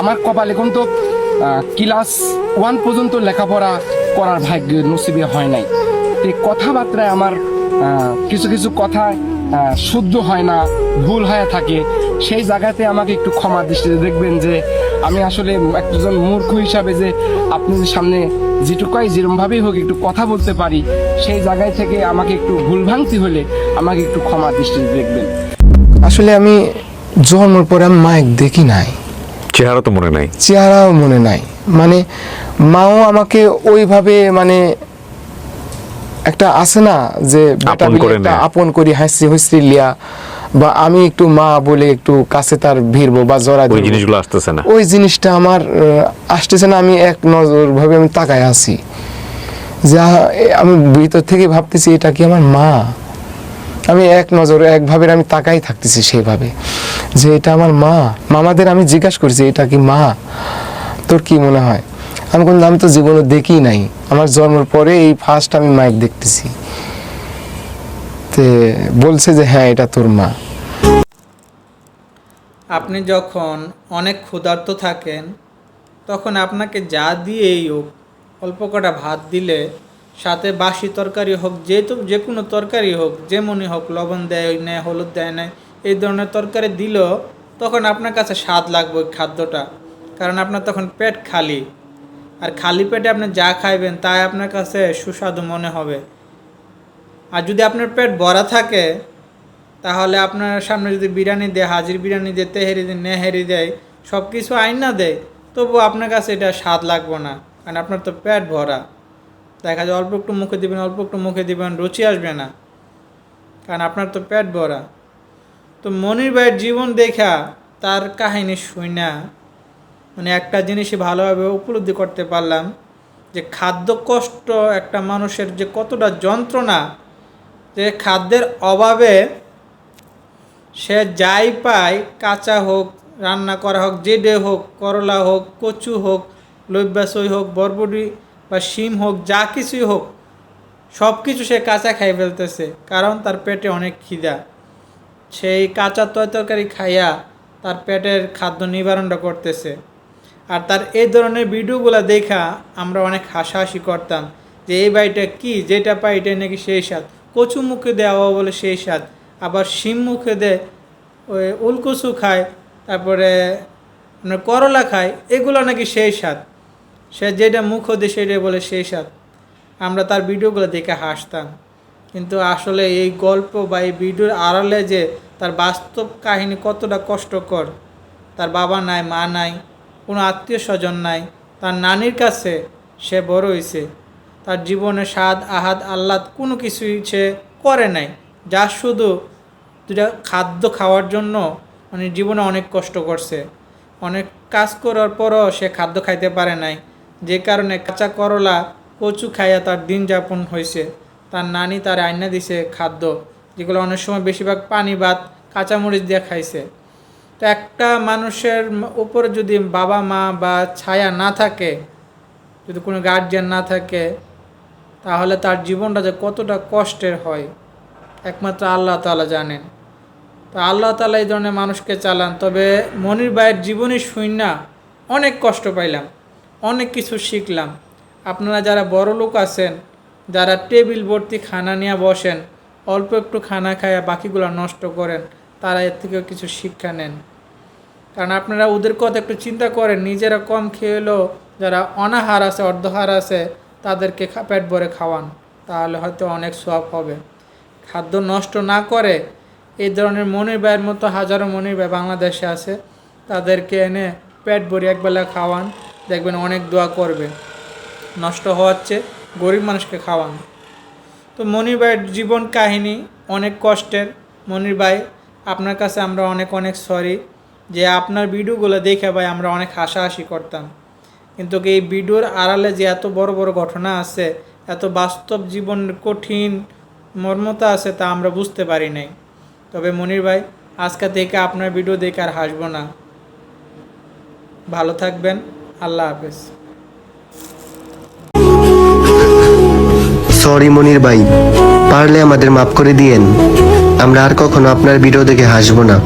আমার কপালে কিন্তু ক্লাস ওয়ান পর্যন্ত লেখাপড়া করার ভাগ্য নসিবে হয় নাই। তো কথাবার্তায় আমার কিছু কিছু কথা শুদ্ধ হয় না, ভুল হয়ে থাকে। সেই জায়গাতে আমাকে একটু ক্ষমা দৃষ্টিতে দেখবেন যে, আমি আসলে একজন মূর্খ হিসাবে যে আপনাদের সামনে যেটুকাই যেরমভাবেই হোক একটু কথা বলতে পারি, সেই জায়গায় থেকে আমাকে একটু ভুল ভাঙতি হলে আমাকে একটু ক্ষমা দৃষ্টিতে দেখবেন। আসলে আমি জন্মের পরে আমি মায়ের দেখি নাই। চেহারা তো মনে নাই। চেহারাও মনে নাই। মানে মাও আমাকে ওইভাবে মানে একটা আছে না যে আপন করে হাসি হুসরি লিয়া বা আমি একটু মা বলে একটু কাছে তার ভিড়বো বা জড়া ওই জিনিসগুলো আসতেছে না। ওই জিনিসটা আমার আসতেছে না আমি এক নজর ভাবে আমি তাকায় আছি। যা আমি ভিতর থেকে ভাবতেছি এটা কি আমার মা? আমি এক নজর একভাবে আমি তাকাই থাকতেছি সেইভাবে যে এটা আমার মা। মামাদের আমি জিজ্ঞাসা করছি এটা কি মা? তোর কি মনে হয়? আমি কিন্তু আমি তো জীবনে দেখি নাই। আমার জন্মের পরে এই ফার্স্ট আমি মাইক দেখতেছি। তে বলছে যে হ্যাঁ এটা তোর মা। আপনি যখন অনেক ক্ষুধার্ত থাকেন, তখন আপনাকে যা দিয়েই হোক, অল্প কটা ভাত দিলে সাথে বাসি তরকারি হোক যেহেতু যে কোনো তরকারি হোক, যেমনই হোক, লবণ দেয়, নেয়, হলুদ দেয়, নেয়, এই ধরনের তরকারি দিল তখন আপনার কাছে স্বাদ লাগবে ওই খাদ্যটা। কারণ আপনার তখন পেট খালি। আর খালি পেটে আপনি যা খাইবেন, তাই আপনার কাছে সুস্বাদু মনে হবে। আর যদি আপনার পেট ভরা থাকে, তাহলে আপনার সামনে যদি বিরিয়ানি দেয়, হাজির বিরিয়ানি দেয়, তেহেরি দেয়, নেহেরি দেয় সব কিছু আইনা দেয়, তবুও আপনার কাছে এটা স্বাদ লাগবে না। কারণ আপনার তো পেট ভরা। দেখা যায় অল্প একটু মুখে দিবেন, অল্প একটু মুখে দিবেন, রুচি আসবে না। কারণ আপনার তো পেট ভরা। তো মনির ভাইয়ের জীবন দেখা তার কাহিনী শুই না মানে একটা জিনিসই ভালোভাবে উপলব্ধি করতে পারলাম যে খাদ্য কষ্ট একটা মানুষের যে কতটা যন্ত্রণা, যে খাদ্যের অভাবে সে যাই পায়, কাঁচা হোক, রান্না করা হোক জেডে হোক, করলা হোক, কচু হোক লইব্যাসই হোক, বরবটি বা শিম হোক, যা কিছুই হোক সব কিছু সে কাঁচা খাই ফেলতেছে, কারণ তার পেটে অনেক খিদা। সেই কাঁচা তয় তরকারি খাইয়া তার পেটের খাদ্য নিবারণটা করতেছে। আর তার এই ধরনের ভিডিওগুলো দেখা আমরা অনেক হাসাহাসি করতাম যে, এই বাড়িটা কি? যেটা পাই এটাই নাকি সেই স্বাদ। কচু মুখে দেওয়া বলে সেই স্বাদ। আবার শিম মুখে দেয় ওই উলকুচু খায়, তারপরে আপনার করলা খায়, এগুলো নাকি সেই স্বাদ। সে যেটা মুখ দেয় সেটাই বলে সেই স্বাদ আমরা তার ভিডিওগুলো দেখে হাসতাম। কিন্তু আসলে এই গল্প বা এই ভিডিওর আড়ালে যে তার বাস্তব কাহিনী কতটা কষ্টকর, তার বাবা নাই, মা নাই, কোনো আত্মীয় স্বজন নাই, তার নানির কাছে সে বড় হয়েছে তার জীবনে স্বাদ, আহাদ, আহ্লাদ কোনো কিছুই সে করে নাই। যা শুধু দুটা খাদ্য খাওয়ার জন্য মানে জীবনে অনেক কষ্ট করছে। অনেক কাজ করার পরও সে খাদ্য খাইতে পারে নাই। যে কারণে কাঁচা করলা কচু খাইয়া তার দিন যাপন হয়েছে তার নানি তার আইনা দিছে খাদ্য, যেগুলো অনেক সময় বেশিরভাগ পানি ভাত, কাঁচামরিচ দিয়ে খাইছে। তো একটা মানুষের উপরে যদি বাবা, মা বা ছায়া না থাকে, যদি কোনো গার্জিয়ান না থাকে, তাহলে তার জীবনটা যে কতটা কষ্টের হয়, একমাত্র আল্লাহ তাআলা জানেন। তো আল্লাহ তালা এই ধরনের মানুষকে চালান। তবে মনির ভাইয়ের জীবনী শুইনা অনেক কষ্ট পাইলাম। অনেক কিছু শিখলাম। আপনারা যারা বড় লোক আছেন, যারা টেবিল ভর্তি খানা নিয়ে বসেন, অল্প একটু খানা খায়া বাকিগুলো নষ্ট করেন, তারা এর থেকেও কিছু শিক্ষা নেন। কারণ আপনারা ওদের কথা একটু চিন্তা করেন, নিজেরা কম খেয়ে খেয়েলেও যারা অনাহার আছে, অর্ধহার আছে, তাদেরকে পেট ভরে খাওয়ান, তাহলে হয়তো অনেক সব হবে। খাদ্য নষ্ট না করে, এই ধরনের মনির ভাইয়ের মতো হাজারো মনির ভাই বাংলাদেশে আছে, তাদেরকে এনে পেট ভরে একবেলা খাওয়ান। দেখবেন অনেক দোয়া করবে। নষ্ট হওয়াচ্ছে গরিব মানুষকে খাওয়ান। তো মনির ভাইয়ের জীবন কাহিনী অনেক কষ্টের। মনির ভাই, আপনার কাছে আমরা অনেক অনেক সরি যে আপনার ভিডিওগুলো দেখে ভাই আমরা অনেক হাসাহাসি করতাম। কিন্তু এই ভিডিওর আড়ালে যে এত বড় বড় ঘটনা আছে, এত বাস্তব জীবনের কঠিন মর্মতা আছে তা আমরা বুঝতে পারি নাই। তবে মনির ভাই, আজকে থেকে আপনার ভিডিও দেখে আর হাসবো না। ভালো থাকবেন। আল্লাহ হাফেজ। সরি মনির ভাই। পারলে আমাদের মাফ করে দিয়েন। আমরা আর কখনো আপনার ভিডিও দেখে হাসবো না।